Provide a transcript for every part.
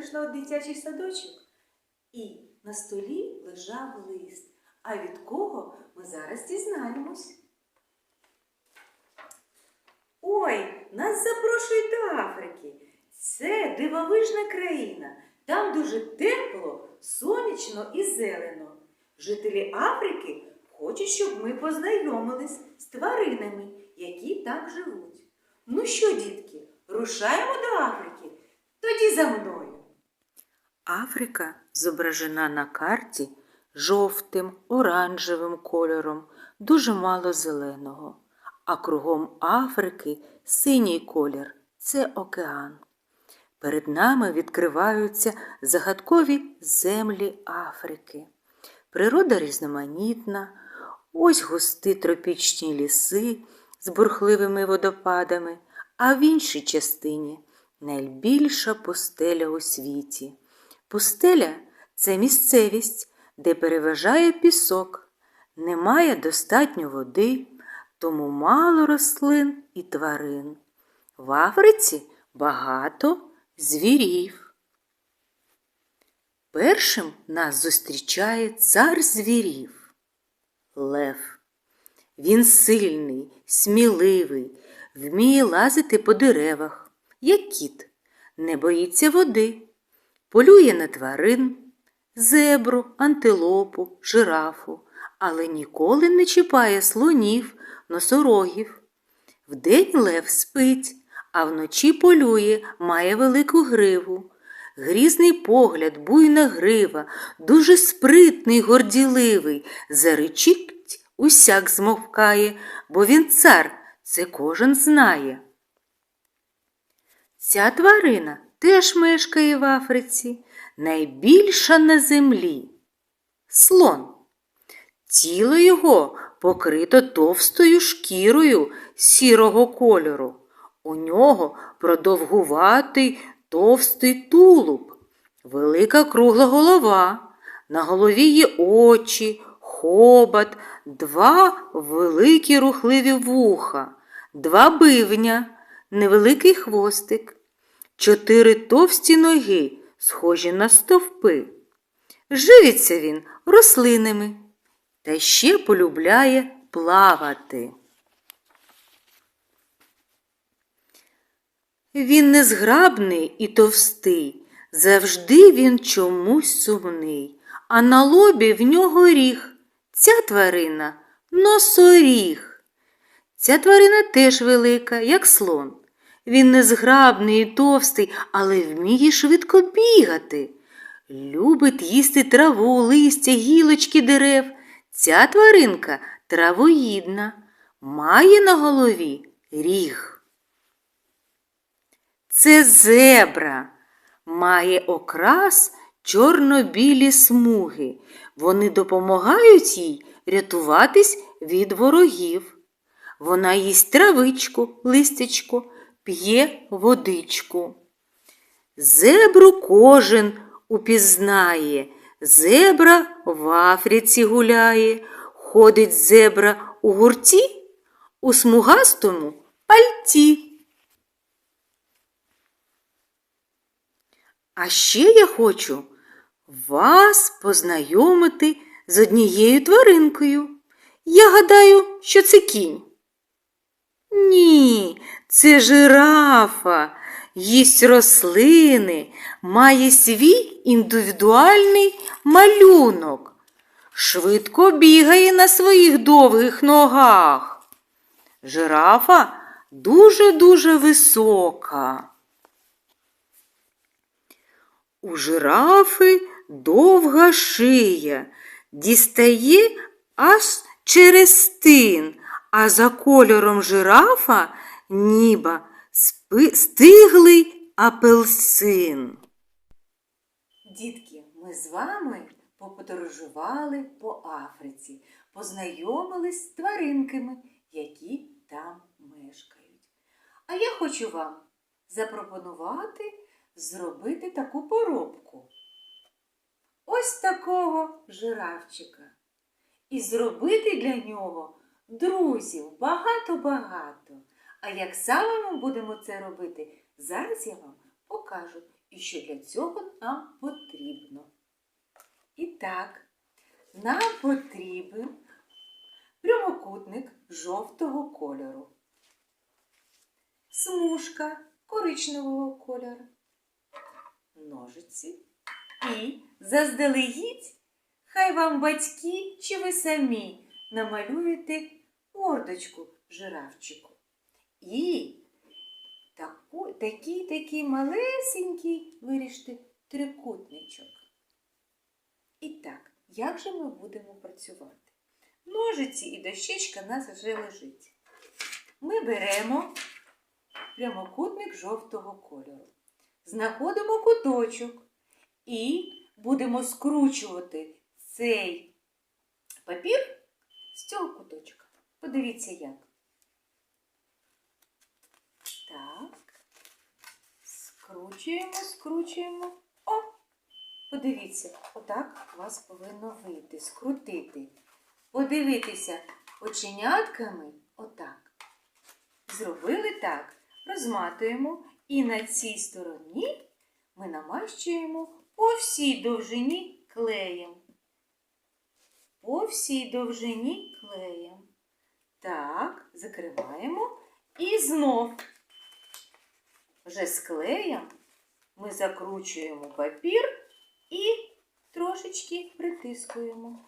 прийшла у дитячий садочок, і на столі лежав лист. А від кого ми зараз дізнаємось. Ой, нас запрошують до Африки. Це дивовижна країна. Там дуже тепло, сонячно і зелено. Жителі Африки хочуть, щоб ми познайомились з тваринами, які там живуть. Ну що, дітки, рушаємо до Африки? Тоді за мною. Африка зображена на карті жовтим, оранжевим кольором, дуже мало зеленого. А кругом Африки синій колір це океан. Перед нами відкриваються загадкові землі Африки. Природа різноманітна, ось густі тропічні ліси з бурхливими водопадами, а в іншій частині найбільша пустеля у світі. Пустеля це місцевість, де переважає пісок, немає достатньо води, тому мало рослин і тварин. В Африці багато звірів. Першим нас зустрічає цар звірів Лев. Він сильний, сміливий, вміє лазити по деревах, як кіт, не боїться води, полює на тварин, зебру, антилопу, жирафу, але ніколи не чіпає слонів, носорогів. Вдень лев спить, а вночі полює, має велику гриву. Грізний погляд, буйна грива, дуже спритний, горділивий, заричить, усяк змовкає, бо він цар, це кожен знає. Ця тварина теж мешкає в Африці, найбільша на землі. Слон. Тіло його покрито товстою шкірою сірого кольору. У нього продовгуватий товстий тулуб, велика кругла голова, на голові є очі, хобот, два великі рухливі вуха, два бивня, невеликий хвостик, чотири товсті ноги, схожі на стовпи. Живиться він рослинами та ще полюбляє плавати. Він незграбний і товстий, завжди він чомусь сумний, а на лобі в нього ріг. Ця тварина носоріг. Ця тварина теж велика, як слон. Він незграбний і товстий, але вміє швидко бігати. Любить їсти траву, листя, гілочки дерев. Ця тваринка травоїдна, має на голові ріг. Це зебра, має окрас чорно-білі смуги. Вони допомагають їй рятуватись від ворогів. Вона їсть травичку, листячко, п'є водичку. Зебру кожен упізнає. Зебра в Африці гуляє, ходить зебра у гурті, у смугастому пальті. А ще я хочу вас познайомити з однією тваринкою. Я гадаю, що це кінь. Ні, це жирафа, їсть рослини, має свій індивідуальний малюнок, швидко бігає на своїх довгих ногах. Жирафа дуже-дуже висока. У жирафи довга шия, дістає аж через стин, а за кольором жирафа ніба стиглий апельсин. Дітки, ми з вами поподорожували по Африці, познайомились з тваринками, які там мешкають. А я хочу вам запропонувати зробити таку поробку. Ось такого жирафчика. І зробити для нього друзів багато-багато. А як саме ми будемо це робити, зараз я вам покажу і що для цього нам потрібно. І так, нам потрібен прямокутник жовтого кольору, смужка коричневого кольору, ножиці і заздалегідь, хай вам батьки чи ви самі намалюєте мордочку жирафчику. І такий такий малесенький виріште трикутничок. І так, як же ми будемо працювати? Ножиці і дощечка в нас вже лежить. Ми беремо прямокутник жовтого кольору, знаходимо куточок і будемо скручувати цей папір з цього куточка. Подивіться як. Так. Скручуємо, скручуємо. О! Подивіться, отак у вас повинно вийти, скрутити. Подивитися оченятками отак. Зробили так. Розматуємо і на цій стороні ми намащуємо по всій довжині клеєм. По всій довжині клеєм. Так, закриваємо і знов вже з клеєм ми закручуємо папір і трошечки притискуємо.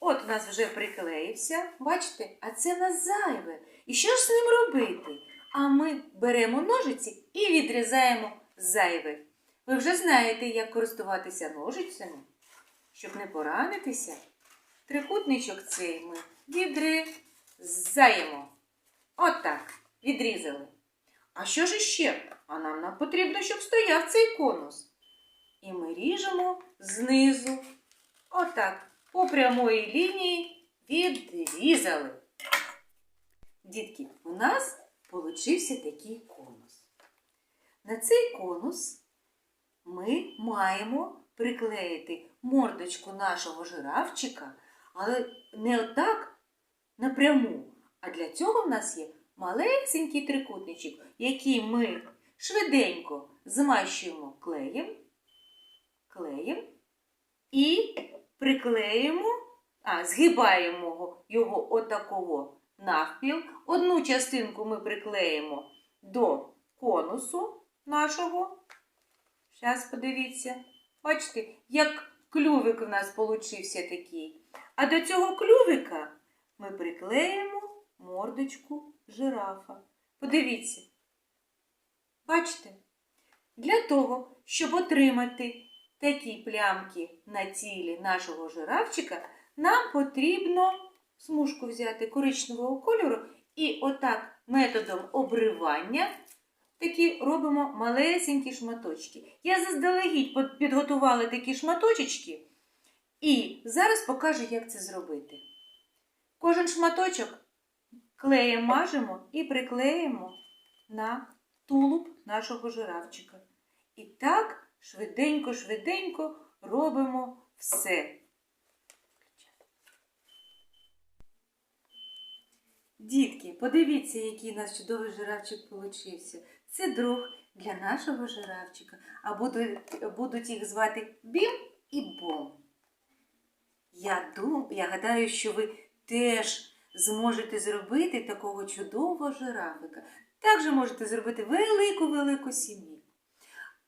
От у нас вже приклеївся, бачите, а це в нас зайве. І що ж з ним робити? А ми беремо ножиці і відрізаємо зайве. Ви вже знаєте, як користуватися ножицями, щоб не поранитися. Трикутничок цей ми відрізаємо. Отак, відрізали. А що ж іще? А нам нам потрібно, щоб стояв цей конус. І ми ріжемо знизу. Отак, по прямої лінії відрізали. Дітки, у нас получився такий конус. На цей конус ми маємо приклеїти мордочку нашого жирафчика, але не отак напряму. А для цього в нас є малесенький трикутничок, який ми швиденько змащуємо клеєм, клеєм і приклеїмо, а, згибаємо його, отакого навпіл. Одну частинку ми приклеїмо до конусу нашого. Зараз подивіться. Бачите, як клювик у нас получився такий. А до цього клювика ми приклеїмо мордочку жирафа. Подивіться. Бачите? Для того, щоб отримати такі плямки на тілі нашого жирафчика, нам потрібно смужку взяти коричневого кольору і отак методом обривання такі робимо малесенькі шматочки. Я заздалегідь підготувала такі шматочечки і зараз покажу, як це зробити. Кожен шматочок клеєм мажемо і приклеїмо на тулуб нашого жирафчика. І так швиденько-швиденько робимо все. Дітки, подивіться, який у нас чудовий жирафчик получився. Це друг для нашого жирафчика. А будуть, будуть їх звати Бім і Бом. Я, дум, я гадаю, що ви теж зможете зробити такого чудового жирафика. Також можете зробити велику-велику сім'ю.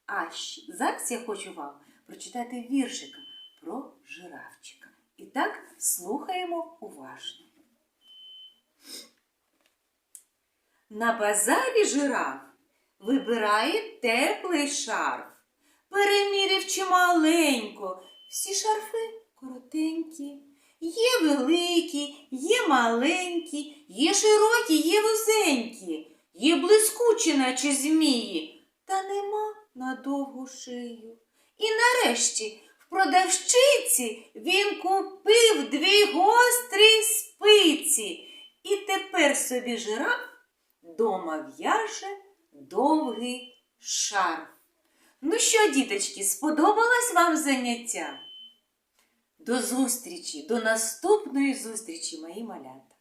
А зараз я хочу вам прочитати віршика про жирафчика. І так слухаємо уважно. На базарі жираф вибирає теплий шарф. Переміряв чималенько, всі шарфи коротенькі. Є великі, є маленькі, є широкі, є вузенькі, є блискучі, наче змії, та нема на довгу шию. І нарешті в продавщиці він купив дві гострі спиці. І тепер собі жираф дома в'яже довгий шарф. Ну що, діточки, сподобалось вам заняття? До зустрічі, до наступної зустрічі, мої малята.